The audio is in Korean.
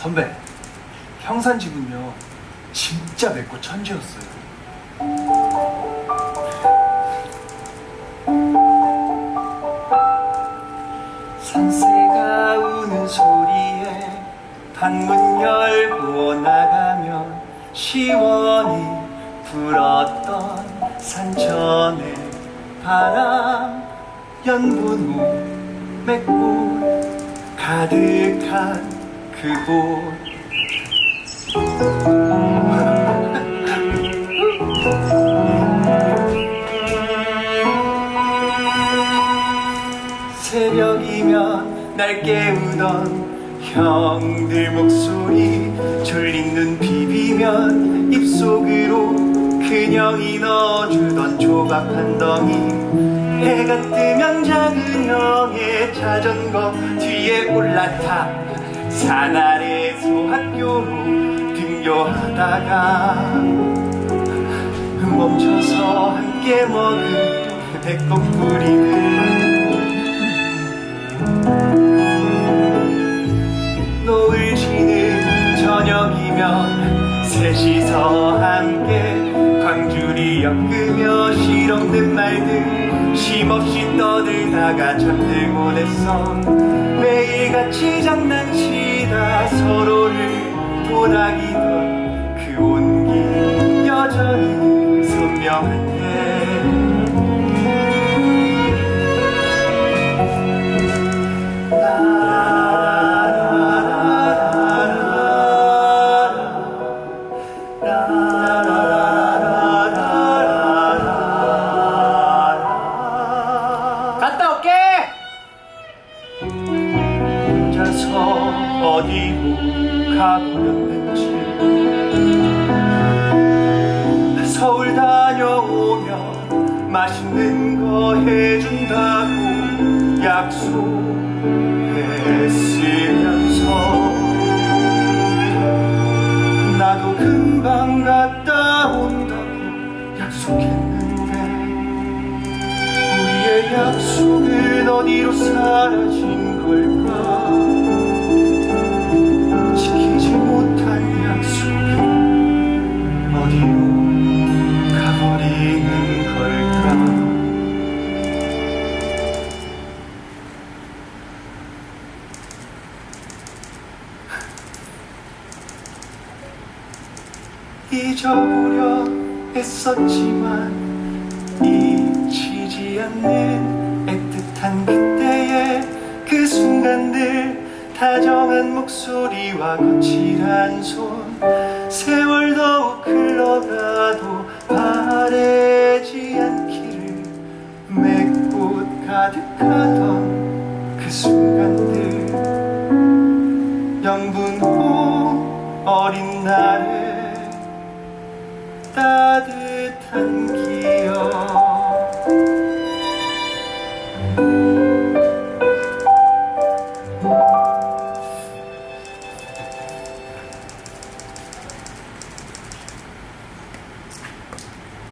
선배, 형산 집은요 진짜 맵고 천지였어요. 산새가 우는 소리에 방문 열고 나가면 시원히 불었던 산천의 바람 연분홍 맺꽃 가득한 그곳 새벽이면 날 깨우던 형들 목소리 졸린 눈 비비면 입속으로 그녀이 넣어주던 조각 한 덩이. 해가 뜨면 작은 형의 자전거 뒤에 올라타 산 아래 소학교로 등교하다가 멈춰서 함께 먹은 배꼽 뿌리는 노을 지는 저녁이면 셋이서 함께 광주리 엮으며 실없는 말들 쉼없이 떠들다가 잠들곤 했어. 매일같이 장난치다 서로를 도닥이던 그 온기 여전히 선명한데 갔다 어디로 가버렸는지. 서울 다녀오면 맛있는 거 해준다고 약속했으면서. 나도 금방 갔다 온다고 약속했는데 우리의 약속은 어디로 사라진 걸까 잊어보려 했었지만 잊히지 않는 애틋한 그때의 그 순간들 다정한 목소리와 거칠한 손 세월 더욱 흘러가도 바래지 않기를 맺꽃 가득하던 그 순간들. 영분홍 어린 날의 따뜻한